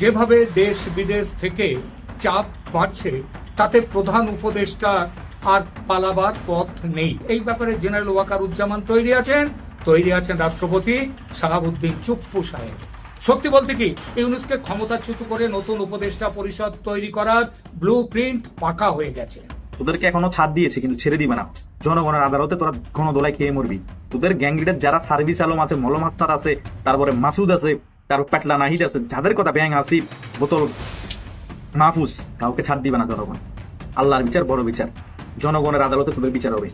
যেভাবে দেশ বিদেশ থেকে চাপ বাড়ছে, তাতে প্রধান উপদেষ্টা আর পালাবার পথ নেই। এই ব্যাপারে জেনারেল ওয়াকার উজ্জামান তৈরি আছেন। তৈরি আছেন রাষ্ট্রপতি শাহাবুদ্দিন চুপ্পু সাহেব। সত্যি বলতে কি, ইউনুসকে ক্ষমতাচ্যুত করে নতুন উপদেষ্টা পরিষদ তৈরি করার ব্লু প্রিন্ট পাকা হয়ে গেছে। তোদেরকে এখনও ছাড় দিয়েছে, কিন্তু ছেড়ে দিবে না। জনগণের আদালতে তোরা ঘন দোলায় খেয়ে মরবি। তোদের গ্যাং লিডার যারা সার্ভিস আলম আছে, মলম আক্তার আছে, তারপরে মাসুদ আছে তারপর পেটলা নাহিদ আছে? যাদের কথা ব্যাং আসিফ বোতল মাহফুজ, কাউকে ছাড় দিবে না জনগণ। আল্লাহর বিচার বড় বিচার। জনগণের আদালতে তোদের বিচার হবে।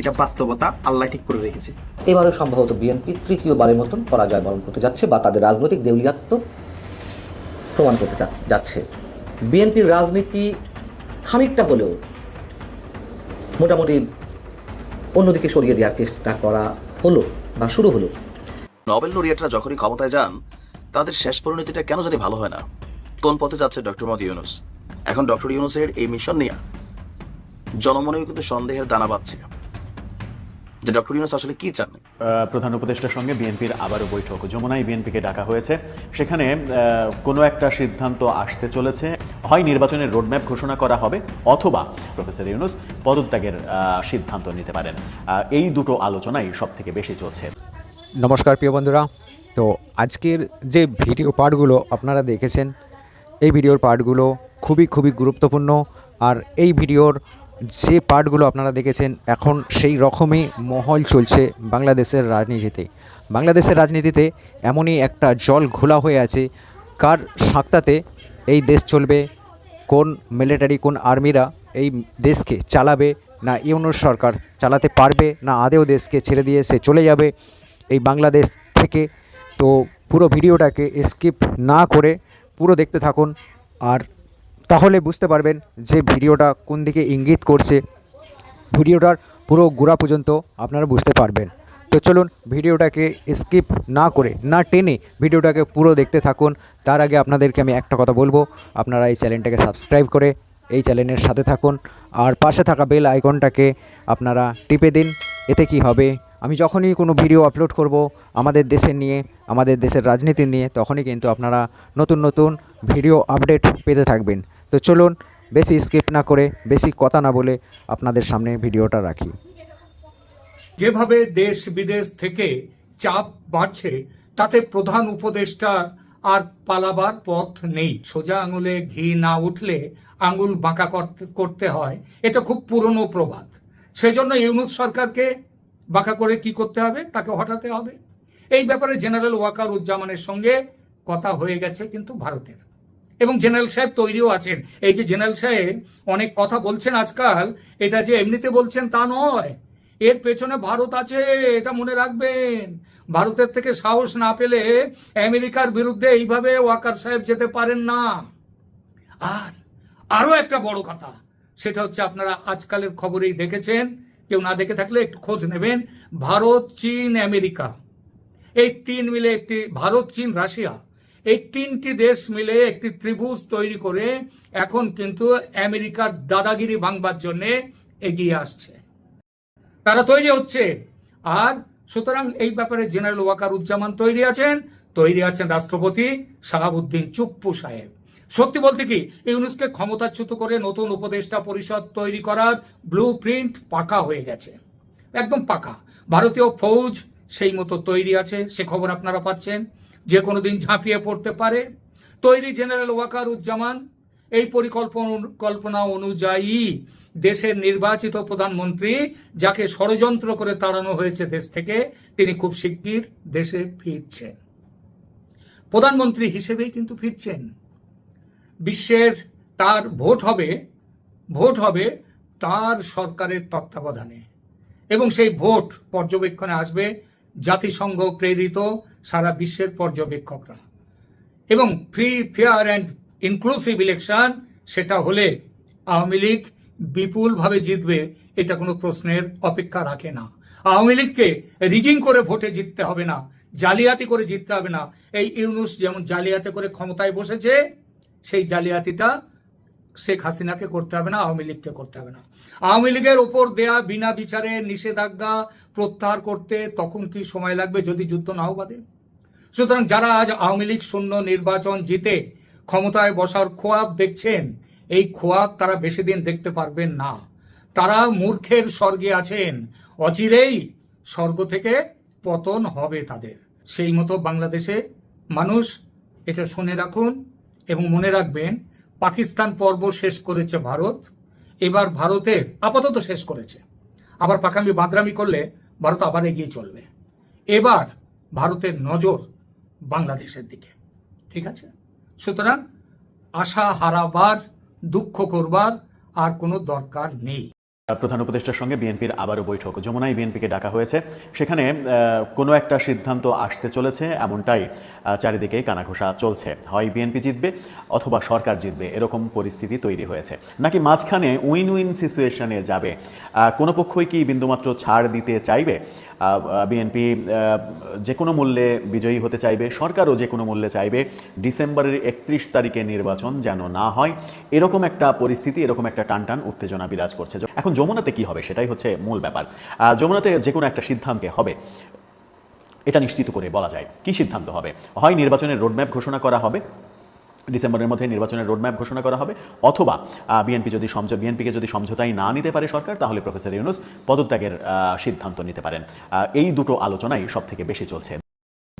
এটা বাস্তবতা আল্লাহ ঠিক করে রেখেছে। এবারও সম্ভবত বিএনপি তৃতীয়বারের মতন পরাজয় বরণ করতে যাচ্ছে বা তাদের রাজনৈতিক দেউলিয়াত্ম প্রমাণ করতে যাচ্ছে। বিএনপির রাজনীতি খানিকটা হলেও মোটামুটি অন্যদিকে সরিয়ে দেওয়ার চেষ্টা করা হলো বা শুরু হলো। নোবেল লরিয়েটরা যখনই ক্ষমতায় যান, তাদের শেষ পরিণতিটা কেন জানি ভালো হয় না। কোন পথে যাচ্ছে ডক্টর মোহাম্মদ ইউনুস? এখন ডক্টর ইউনুসের এই মিশন নিয়ে জনমনেও কিন্তু সন্দেহের দানা বাঁধছে। যে ডক্টর ইউনুস আসলে কি চান? প্রধান উপদেষ্টার সঙ্গে বিএনপির আবারও বৈঠক যমুনায় বিএনপিকে ডাকা হয়েছে। সেখানে কোনো একটা সিদ্ধান্ত আসতে চলেছে। হয় নির্বাচনের রোডম্যাপ ঘোষণা করা হবে, অথবা প্রফেসর ইউনুস পদত্যাগের সিদ্ধান্ত নিতে পারেন। এই দুটো আলোচনাই সব থেকে বেশি চলছে। নমস্কার প্রিয় বন্ধুরা। তো আজকের যে ভিডিও পার্টগুলো আপনারা দেখেছেন, এই ভিডিওর পার্টগুলো খুবই খুবই গুরুত্বপূর্ণ। আর এই ভিডিওর যে পার্টগুলো আপনারা দেখেছেন, এখন সেই রকমই মহল চলছে বাংলাদেশের রাজনীতিতে। বাংলাদেশের রাজনীতিতে এমনই একটা জল ঘোলা হয়ে আছে, কার সাক্তাতে এই দেশ চলবে, কোন মিলিটারি কোন আর্মিরা এই দেশকে চালাবে, না ইউনুস সরকার চালাতে পারবে, না আদেও দেশকে ছেড়ে দিয়ে সে চলে যাবে। এই বাংলাদেশ থেকে। তো পুরো ভিডিওটাকে স্কিপ না করে পুরো দেখতে থাকুন। আর তাহলে বুঝতে পারবেন যে ভিডিওটা কোন দিকে ইঙ্গিত করছে। ভিডিওটার পুরো গোড়া পর্যন্ত আপনারা বুঝতে পারবেন। তো চলুন ভিডিওটাকে স্কিপ না করে, না টেনে ভিডিওটাকে পুরো দেখতে থাকুন। তার আগে আপনাদেরকে আমি একটা কথা বলব। আপনারা এই চ্যানেলটাকে সাবস্ক্রাইব করে এই চ্যানেলের সাথে থাকুন। আর পাশে থাকা বেল আইকনটাকে আপনারা টিপে দিন। এতে কি হবে? আমি যখনই কোনো ভিডিও আপলোড করব আমাদের দেশের নিয়ে, আমাদের দেশের রাজনীতি নিয়ে, তখনই কিন্তু আপনারা নতুন নতুন ভিডিও আপডেট পেতে থাকবেন। তো চলুন, বেশি স্কিপ না করে, বেশি কথা না বলে আপনাদের সামনে ভিডিওটা রাখি। যেভাবে দেশ বিদেশ থেকে চাপ বাড়ছে, তাতে প্রধান উপদেষ্টা আর পালাবার পথ নেই। সোজা আঙুলে ঘি না উঠলে আঙুল বাঁকা করতে- হয়। এটা খুব পুরনো প্রবাদ। সেজন্য ইউনুস সরকারকে বাঁকা করে কি করতে হবে? তাকে হটাতে হবে। এই ব্যাপারে জেনারেল ওয়াকার উজ্জামানের সঙ্গে কথা হয়ে গেছে কিন্তু ভারতের। এবং জেনারেল সাহেব তৈরিও আছেন। এই যে জেনারেল সাহেব অনেক কথা বলছেন আজকাল, এটা যে এমনিতে বলছেন তা নয়। এর পেছনে ভারত আছে, এটা মনে রাখবেন। ভারতের থেকে সাহস না পেলে আমেরিকার বিরুদ্ধে এইভাবে ওয়াকার সাহেব যেতে পারেন না। আর আরও একটা বড় কথা, সেটা হচ্ছে আপনারা আজকালের খবরেই দেখেছেন কেউ না দেখে থাকলে একটু খোঁজ নেবেন, ভারত, চীন, আমেরিকা। এই তিন মিলে একটি ভারত, চীন, রাশিয়া। এই তিনটি দেশ মিলে একটি ত্রিভুজ তৈরি করে এখন কিন্তু আমেরিকার দাদাগিরি ভাঙবার জন্য এগিয়ে আসছে। তারা তৈরি হচ্ছে। আর সুতরাং এই ব্যাপারে জেনারেল ওয়াকার উজ্জামান তৈরি আছেন। তৈরি আছেন রাষ্ট্রপতি শাহাবুদ্দিন চুপ্পু সাহেব। সত্যি বলতে কি, ইউনুসকে ক্ষমতাচ্যুত করে নতুন উপদেষ্টা পরিষদ তৈরি করার ব্লু প্রিন্ট পাকা হয়ে গেছে। একদম পাকা। ভারতীয় ফৌজ সেই মতো তৈরি আছে, সে খবর আপনারা পাচ্ছেন। যে কোনো দিন ঝাঁপিয়ে পড়তে পারে। তৈরি জেনারেল ওয়াকার উজ্জামান এই পরিকল্পনা অনুযায়ী দেশের নির্বাচিত প্রধানমন্ত্রী যাকে ষড়যন্ত্র করে তাড়ানো হয়েছে দেশ থেকে, তিনি খুব শিগগির দেশে ফিরছেন। প্রধানমন্ত্রী হিসেবেই কিন্তু ফিরছেন। বিশ্বের তার ভোট হবে ভোট হবে তার সরকারের তত্ত্বাবধানে। এবং সেই ভোট পর্যবেক্ষণে আসবে জাতিসংঘ প্রেরিত সারা বিশ্বের পর্যবেক্ষকরা। এবং free, fair and inclusive election, সেটা হলে আওয়ামী লীগ বিপুলভাবে জিতবে, এটা কোনো প্রশ্নের অপেক্ষা রাখে না। আওয়ামী লীগকে রিগিং করে ভোটে জিততে হবে না, জালিয়াতি করে জিততে হবে না। এই ইউনুস যেমন জালিয়াতি করে ক্ষমতায় বসেছে সেই জালিয়াতিটা শেখ হাসিনাকে করতে হবে না, আওয়ামী লীগকে করতে হবে না। আওয়ামী লীগের ওপর দেয়া বিনা বিচারে নিষেধাজ্ঞা প্রত্যাহার করতে তখন কি সময় লাগবে যদি যুদ্ধ নাও বাদে? সুতরাং যারা আজ আওয়ামী লীগ শূন্য নির্বাচন জিতে ক্ষমতায় বসার খোয়াব দেখছেন, এই খোয়াব তারা বেশি দিন দেখতে পারবেন না। তারা মূর্খের স্বর্গে আছেন, অচিরেই স্বর্গ থেকে পতন হবে তাদের। সেই মতো বাংলাদেশে মানুষ, এটা শুনে রাখুন এবং মনে রাখবেন, পাকিস্তান পর্ব শেষ করেছে ভারত, এবার ভারতের আপাতত শেষ করেছে। আবার পাকামি বাদরামি করলে ভারত আবার এগিয়ে চলবে। এবার ভারতের নজর বাংলাদেশের দিকে। ঠিক আছে? সুতরাং আশা হারাবার, দুঃখ করবার আর কোনো দরকার নেই। প্রধান উপদেষ্টার সঙ্গে বিএনপির আবারও বৈঠক। যমুনায় বিএনপিকে ডাকা হয়েছে। সেখানে কোনো একটা সিদ্ধান্ত আসতে চলেছে, এমনটাই চারিদিকে কানাঘোষা চলছে। হয় বিএনপি জিতবে অথবা সরকার জিতবে, এরকম পরিস্থিতি তৈরি হয়েছে। নাকি মাঝখানে উইন উইন সিচুয়েশনে যাবে? কোনো পক্ষই কি বিন্দুমাত্র ছাড় দিতে চাইবে? বিএনপি যে কোনো মূল্যে বিজয়ী হতে চাইবে, সরকারও যে কোনো মূল্যে চাইবে ডিসেম্বরের একত্রিশ তারিখে নির্বাচন যেন না হয়। এরকম একটা পরিস্থিতি, এরকম একটা টানটান উত্তেজনা বিরাজ করছে। এখন যমুনাতে কি হবে সেটাই হচ্ছে মূল ব্যাপার। যমুনাতে যে কোনো একটা সিদ্ধান্তে হবে। এটা নিশ্চিত করে বলা যায়। কি সিদ্ধান্ত হবে? হয় নির্বাচনের রোডম্যাপ ঘোষণা করা হবে ডিসেম্বরের মধ্যে নির্বাচনের রোডম্যাপ ঘোষণা করা হবে। অথবা বিএনপি যদি সমঝো, বিএনপিকে যদি সমঝোতাই না নিতে পারে সরকার, তাহলে প্রফেসর ইউনুস পদত্যাগের সিদ্ধান্ত নিতে পারেন। এই দুটো আলোচনাই সব থেকে বেশি চলছে।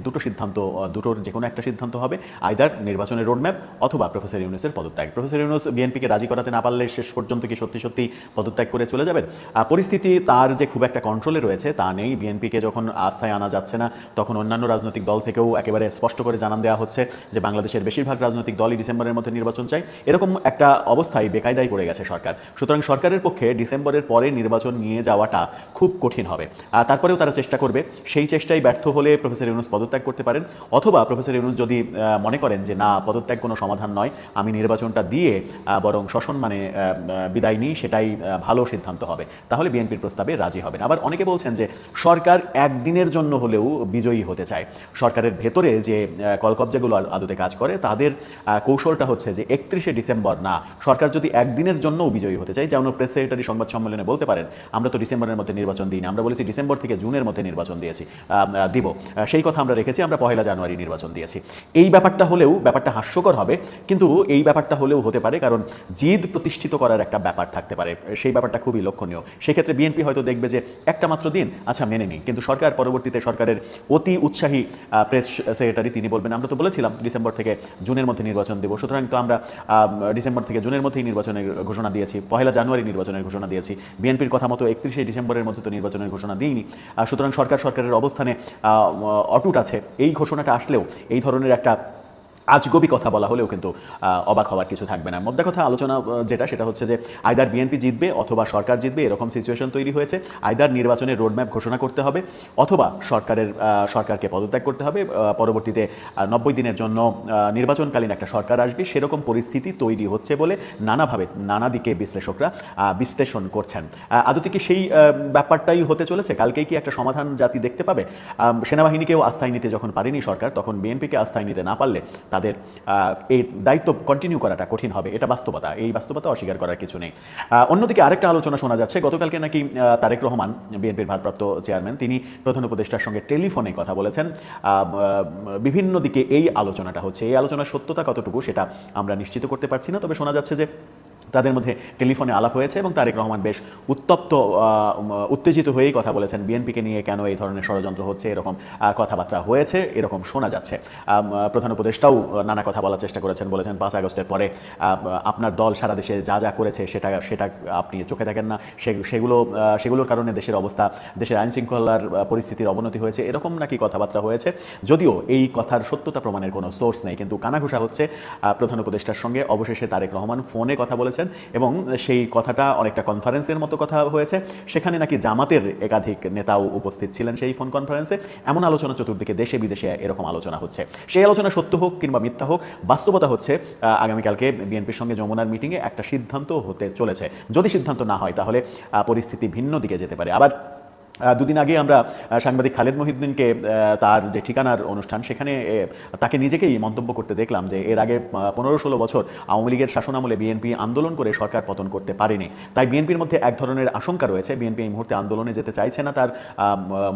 দুটো সিদ্ধান্ত দুটোর যে কোনো একটা সিদ্ধান্ত হবে আইদার নির্বাচনের রোডম্যাপ অথবা প্রফেসর ইউনুসের পদত্যাগ। প্রফেসর ইউনুস বিএনপিকে রাজি করাতে না পারলে শেষ পর্যন্ত কি সত্যি সত্যি পদত্যাগ করে চলে যাবেন? পরিস্থিতি তার যে খুব একটা কন্ট্রোলে রয়েছে, তা নেই। বিএনপিকে যখন আস্থায় আনা যাচ্ছে না, তখন অন্যান্য রাজনৈতিক দল থেকেও একেবারে স্পষ্ট করে জানান দেওয়া হচ্ছে যে বাংলাদেশের বেশিরভাগ রাজনৈতিক দলই ডিসেম্বরের মধ্যে নির্বাচন চাই এরকম একটা অবস্থায় বেকায়দায় পড়ে গেছে সরকার। সুতরাং সরকারের পক্ষে ডিসেম্বরের পরে নির্বাচন নিয়ে যাওয়াটা খুব কঠিন হবে। তারপরেও তারা চেষ্টা করবে। সেই চেষ্টায় ব্যর্থ হলে প্রফেসর ইউনুস পদত্যাগ করতে পারেন। অথবা প্রফেসর ইউনুস যদি মনে করেন যে না, পদত্যাগ কোনো সমাধান নয়, আমি নির্বাচনটা দিয়ে বরং শোষণ মানে বিদায় নিই, সেটাই ভালো সিদ্ধান্ত হবে। তাহলে বিএনপির প্রস্তাবে রাজি হবেন। আবার অনেকে বলছেন যে সরকার একদিনের জন্য হলেও বিজয়ী হতে চায়। সরকারের ভেতরে যে কলকবজাগুলো আদতে কাজ করে, তাদের কৌশলটা হচ্ছে যে একত্রিশে ডিসেম্বর, না, সরকার যদি একদিনের জন্যও বিজয়ী হতে চায় যেমন প্রেস সেক্রেটারি সংবাদ সম্মেলনে বলতে পারেন, আমরা তো ডিসেম্বরের মধ্যে নির্বাচন দিই না, আমরা বলেছি ডিসেম্বর থেকে জুনের মধ্যে নির্বাচন দিয়েছি দিব। সেই কথা আমরা রেখেছি, আমরা পহেলা জানুয়ারি নির্বাচন দিয়েছি। এই ব্যাপারটা হলেও, ব্যাপারটা হাস্যকর হবে, কিন্তু এই ব্যাপারটা হলেও হতে পারে, কারণ জিদ প্রতিষ্ঠিত করার একটা ব্যাপার থাকতে পারে, সেই ব্যাপারটা খুবই লক্ষণীয়। সেক্ষেত্রে বিএনপি হয়তো দেখবে যে, একটা মাত্র দিন আচ্ছা মেনে নিই। কিন্তু সরকার পরবর্তীতে সরকারের অতি উৎসাহী প্রেস সেক্রেটারি তিনি বলবেন, আমরা তো বলেছিলাম ডিসেম্বর থেকে জুনের মধ্যে নির্বাচন দেবো, সুতরাং তো আমরা ডিসেম্বর থেকে জুনের মধ্যেই নির্বাচনের ঘোষণা দিয়েছি পহেলা জানুয়ারি নির্বাচনের ঘোষণা দিয়েছি। বিএনপির কথা মতো একত্রিশে ডিসেম্বরের মধ্যে তো নির্বাচনের ঘোষণা দিইনি। সুতরাং সরকার সরকারের অবস্থানে অটুট আছে। এই ঘোষণাটা আসলেও এই ধরনের একটা আজগবি কথা বলা হলেও কিন্তু অবাক হওয়ার কিছু থাকবে না। মধ্যে কথা আলোচনা যেটা, সেটা হচ্ছে যে আইদার বিএনপি জিতবে অথবা সরকার জিতবে, এরকম সিচুয়েশন তৈরি হয়েছে। আইদার নির্বাচনের রোডম্যাপ ঘোষণা করতে হবে অথবা সরকারের সরকারকে পদত্যাগ করতে হবে। পরবর্তীতে নব্বই দিনের জন্য নির্বাচনকালীন একটা সরকার আসবে। সেরকম পরিস্থিতি তৈরি হচ্ছে বলে নানাভাবে নানা দিকে বিশ্লেষকরা বিশ্লেষণ করছেন। আদতে কি সেই ব্যাপারটাই হতে চলেছে? কালকেই কি একটা সমাধান জাতি দেখতে পাবে? সেনাবাহিনীকেও আস্থায় নিতে যখন পারেনি সরকার, তখন বিএনপিকে আস্থায় নিতে না পারলে তাদের এই দায়িত্ব কন্টিনিউ করাটা কঠিন হবে। এটা বাস্তবতা। এই বাস্তবতা অস্বীকার করার কিছু নেই। অন্যদিকে আরেকটা আলোচনা শোনা যাচ্ছে। গতকালকে নাকি তারেক রহমান, বিএনপির ভারপ্রাপ্ত চেয়ারম্যান, তিনি প্রধান উপদেষ্টার সঙ্গে টেলিফোনে কথা বলেছেন। বিভিন্ন দিকে এই আলোচনাটা হচ্ছে। এই আলোচনার সত্যতা কতটুকু সেটা আমরা নিশ্চিত করতে পারছি না। তবে শোনা যাচ্ছে যে তাদের মধ্যে টেলিফোনে আলাপ হয়েছে এবং তারেক রহমান বেশ উত্তপ্ত উত্তেজিত হয়েই কথা বলেছেন। বিএনপিকে নিয়ে কেন এই ধরনের ষড়যন্ত্র হচ্ছে, এরকম কথাবার্তা হয়েছে, এরকম শোনা যাচ্ছে। প্রধান উপদেষ্টাও নানা কথা বলার চেষ্টা করেছেন, বলেছেন পাঁচ আগস্টের পরে আপনার দল সারা দেশে যা যা করেছে সেটা সেটা আপনি চোখে দেখেন না। সেগুলো সেগুলোর কারণে দেশের অবস্থা, দেশের আইন শৃঙ্খলার পরিস্থিতির অবনতি হয়েছে, এরকম নাকি কথাবার্তা হয়েছে। যদিও এই কথার সত্যতা প্রমাণের কোনো সোর্স নেই, কিন্তু কানাঘুষা হচ্ছে প্রধান উপদেষ্টার সঙ্গে অবশেষে তারেক রহমান ফোনে কথা বলেছেন। এবং সেই কথাটা অনেকটা কনফারেন্সের মতো কথা হয়েছে। সেখানে নাকি জামাতের একাধিক নেতাও উপস্থিত ছিলেন সেই ফোন কনফারেন্সে এমন আলোচনা চতুর্দিকে দেশে বিদেশে এরকম আলোচনা হচ্ছে। সেই আলোচনা সত্য হোক কিংবা মিথ্যা হোক, বাস্তবতা হচ্ছে আগামীকালকে বিএনপির সঙ্গে যমুনার মিটিংয়ে একটা সিদ্ধান্ত হতে চলেছে। যদি সিদ্ধান্ত না হয় তাহলে পরিস্থিতি ভিন্ন দিকে যেতে পারে। আবার দুদিন আগে আমরা সাংবাদিক খালেদ মহিউদ্দিনকে তার যে ঠিকানার অনুষ্ঠান, সেখানে তাকে নিজেকেই মন্তব্য করতে দেখলাম যে এর আগে পনেরো ষোলো বছর আওয়ামী লীগের শাসনামলে বিএনপি আন্দোলন করে সরকার পতন করতে পারেনি। তাই বিএনপির মধ্যে এক ধরনের আশঙ্কা রয়েছে। বিএনপি এই মুহূর্তে আন্দোলনে যেতে চাইছে না, তার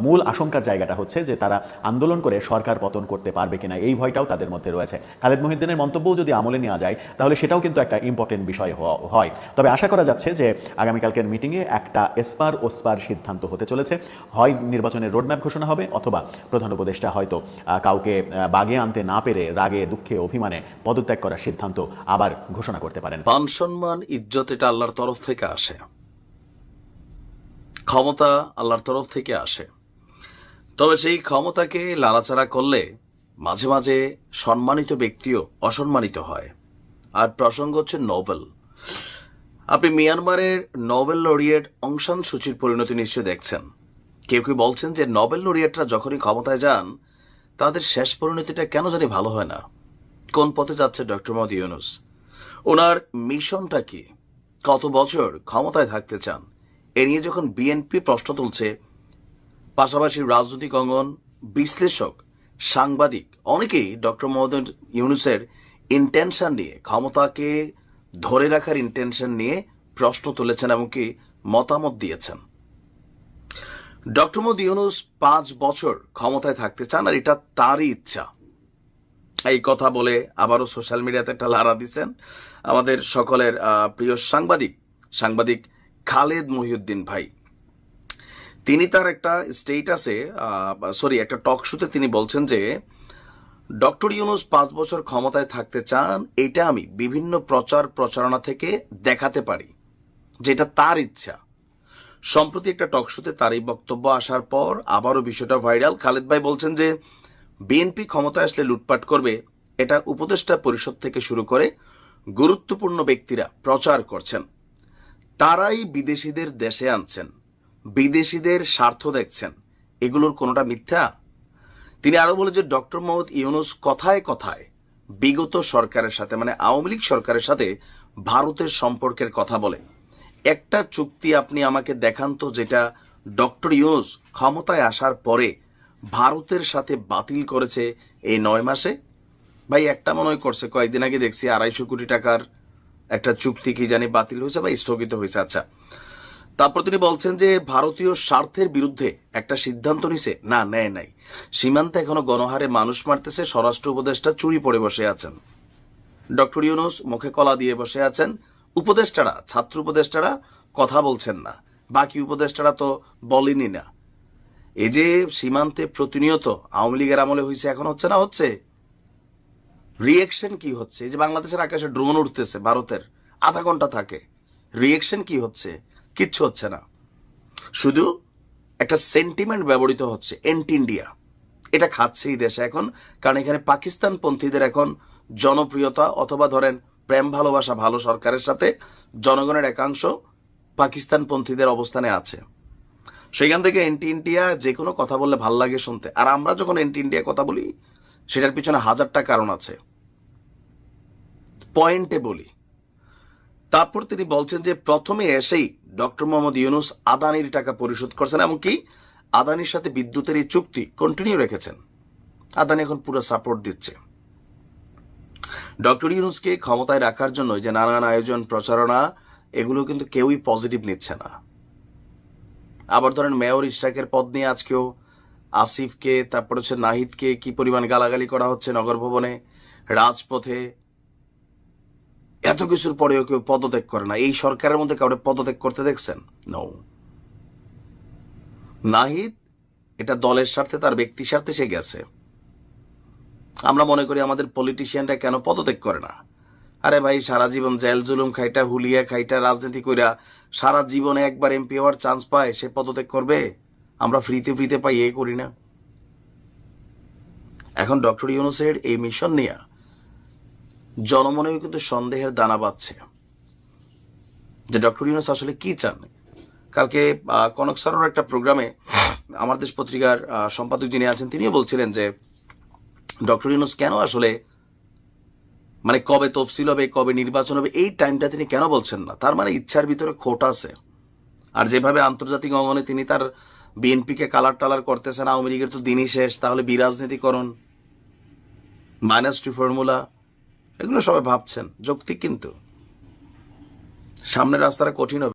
মূল আশঙ্কার জায়গাটা হচ্ছে যে তারা আন্দোলন করে সরকার পতন করতে পারবে কিনা। এই ভয়টাও তাদের মধ্যে রয়েছে। খালেদ মহিউদ্দিনের মন্তব্যও যদি আমলে নেওয়া যায়, তাহলে সেটাও কিন্তু একটা ইম্পর্টেন্ট বিষয় হয়। তবে আশা করা যাচ্ছে যে আগামীকালকের মিটিংয়ে একটা এসপার ওসপার সিদ্ধান্ত হতে চলেছে। হয় নির্বাচনের রোডম্যাপ ঘোষণা হবে অথবা প্রধান উপদেষ্টা হয়তো কাউকে বাগে আনতে না পেরে রাগে, দুঃখে, অভিমানে পদত্যাগ করার সিদ্ধান্ত আবার ঘোষণা করতে পারেন। মান সম্মান, ইজ্জত এটা আল্লাহর তরফ থেকে আসে। ক্ষমতা আল্লাহর তরফ থেকে আসে। তবে সেই ক্ষমতাকে লাড়াচাড়া করলে মাঝে মাঝে সম্মানিত ব্যক্তিও অসম্মানিত হয়। আর প্রসঙ্গ হচ্ছে নোবেল আপনি মিয়ানমারের নোবেল লরিয়েট অংশান সূচির পরিণতি নিশ্চয় দেখছেন। কেউ কেউ বলছেন যে নোবেল লরিয়েটরা যখনই ক্ষমতায় যান, তাদের শেষ পরিণতিটা কেন জানি ভালো হয় না। কোন পথে যাচ্ছে ডক্টর মোহাম্মদ ইউনুস? ওনার মিশনটা কি? কত বছর ক্ষমতায় থাকতে চান? এ নিয়ে যখন বিএনপি প্রশ্ন তুলছে, পাশাপাশি রাজনৈতিক অঙ্গন বিশ্লেষক, সাংবাদিক, অনেকেই ডক্টর মোহাম্মদ ইউনুসের ইন্টেনশন নিয়ে, ক্ষমতাকে ধরে রাখার ইন্টেনশন নিয়ে প্রশ্ন তুলেছেন এমনকি মতামত দিয়েছেন। ডক্টর মোহাম্মদ ইউনুস পাঁচ বছর ক্ষমতায় থাকতে চান আর এটা তারই ইচ্ছা। এই কথা বলে আবারও সোশ্যাল মিডিয়াতে একটা লারা দিচ্ছেন আমাদের সকলের প্রিয় সাংবাদিক সাংবাদিক খালেদ মহিউদ্দিন ভাই। তিনি তার একটা স্টেটাসে সরি একটা টক শোতে তিনি বলছেন যে, ডক্টর ইউনুস পাঁচ বছর ক্ষমতায় থাকতে চান, এটা আমি বিভিন্ন প্রচার প্রচারণা থেকে দেখাতে পারি, যেটা তার ইচ্ছা। সম্প্রতি একটা টক শোতে তার এই বক্তব্য আসার পর আবারও বিষয়টা ভাইরাল। খালেদ ভাই বলছেন যে, বিএনপি ক্ষমতায় আসলে লুটপাট করবে, এটা উপদেষ্টা পরিষদ থেকে শুরু করে গুরুত্বপূর্ণ ব্যক্তিরা প্রচার করছেন। তারাই বিদেশিদের দেশে আনছেন, বিদেশিদের স্বার্থ দেখছেন। এগুলোর কোনোটা মিথ্যা? তিনি আরও বলে যে, ডক্টর মোহাম্মদ ইউনুস কথায় কথায় বিগত সরকারের সাথে মানে আওয়ামী লীগ সরকারের সাথে ভারতের সম্পর্কের কথা বলে। একটা চুক্তি আপনি আমাকে দেখান তো যেটা ডক্টর ইউনুস ক্ষমতায় আসার পরে ভারতের সাথে বাতিল করেছে এই নয় মাসে? ভাই, একটা মনে হয় করছে, কয়েকদিন আগে দেখছি আড়াইশো কোটি টাকার একটা চুক্তি কি জানি বাতিল হয়েছে বা স্থগিত হয়েছে। আচ্ছা তারপর তিনি বলছেন যে ভারতীয় স্বার্থের বিরুদ্ধে একটা সিদ্ধান্ত নিছে। না, নেয় নাই। সীমান্তে এখনও গণহারে মানুষ মারতেছে, স্বরাষ্ট্র উপদেষ্টা চুরি পড়ে বসে আছেন। ডক্টর ইউনুস মুখে কলা দিয়ে বসে আছেন। উপদেষ্টারা, ছাত্র উপদেষ্টারা কথা বলছেন না। বাকি উপদেষ্টারা তো বলেনি না। এই যে সীমান্তে প্রতিনিয়ত আওয়ামী লীগের আমলে হয়েছে এখন হচ্ছে না, হচ্ছে? রিয়েকশন কি হচ্ছে? এই যে বাংলাদেশের আকাশে ড্রোন উঠতেছে ভারতের, আধা ঘণ্টা থাকে। রিয়েকশন কি হচ্ছে? কিচ্ছু হচ্ছে না। শুধু একটা সেন্টিমেন্ট ব্যবহৃত হচ্ছে এন্টি ইন্ডিয়া এটা খাচ্ছে এই দেশে এখন, কারণ এখানে পাকিস্তান পন্থীদের এখন জনপ্রিয়তা, অথবা ধরেন প্রেম, ভালোবাসা, ভালো সরকারের সাথে জনগণের একাংশ পাকিস্তান পন্থীদের অবস্থানে আছে। সেখান থেকে এন্টি ইন্ডিয়া যে কোনো কথা বললে ভালো লাগে শুনতে। আর আমরা যখন এন্টি ইন্ডিয়া কথা বলি, সেটার পিছনে হাজারটা কারণ আছে। পয়েন্টে বলি, তারপর তিনি বলছেন যে প্রথমে এসেই ডক্টর মোহাম্মদ ইউনুস আদানির টাকা পরিশোধ করছেন, এমনকি আদানির সাথে বিদ্যুতের এই চুক্তি কন্টিনিউ রেখেছেন। আদানি এখন পুরো সাপোর্ট দিচ্ছে। ডক্টর ইউনুসকে ক্ষমতায় রাখার জন্য যে নানান আয়োজন, প্রচারণা, এগুলো কিন্তু কেউই পজিটিভ নিচ্ছে না। আবার ধরেন মেয়র ইশরাকের পদ নিয়ে আজকেও আসিফকে, তারপর হচ্ছে নাহিদকে কি পরিমাণ গালাগালি করা হচ্ছে নগর ভবনে, রাজপথে, এত কিছুর পরেও কেউ পদত্যাগ করে না। এই সরকারের মধ্যে কাউকে পদত্যাগ করতে দেখছেন? নৌ নাহিদ, এটা দলের স্বার্থে, তার ব্যক্তি স্বার্থে সে গেছে। আমরা মনে করি আমাদের পলিটিশিয়ানরা কেন পদত্যাগ করে না? আরে ভাই, সারা জীবন জেল, জুলুম খাইটা, হুলিয়া খাইটা, রাজনীতি কইরা সারা জীবনে একবার এমপি হওয়ার চান্স পায়, সে পদত্যাগ করবে? আমরা ফ্রিতে ফ্রিতে পাই, এ করি না। এখন ডক্টর ইউনুসের এই মিশন নিয়ে জনমনেও কিন্তু সন্দেহের দানা বাঁধছে। যে ডক্টর ইউনুস আসলে কি চান? কালকে কনক স্যারের একটা প্রোগ্রামে আমার দেশ পত্রিকার সম্পাদক যিনি আছেন, তিনিও বলছিলেন যে ডক্টর ইউনুস কেন আসলে মানে কবে তফসিল হবে, কবে নির্বাচন হবে, এই টাইমটা তিনি কেন বলছেন না? তার মানে ইচ্ছার ভিতরে খোট আছে। আর যেভাবে আন্তর্জাতিক অঙ্গনে তিনি তার বিএনপিকে কালার টালার করতেছেন, আওয়ামী লীগের তো দিনই শেষ, তাহলে বিরাজনীতিকরণ মাইনাস টু ফর্মুলা এগুলো সবাই ভাবছেন, যৌক্তিক কিন্তু। সামনের রাস্তাটা কঠিন হবে।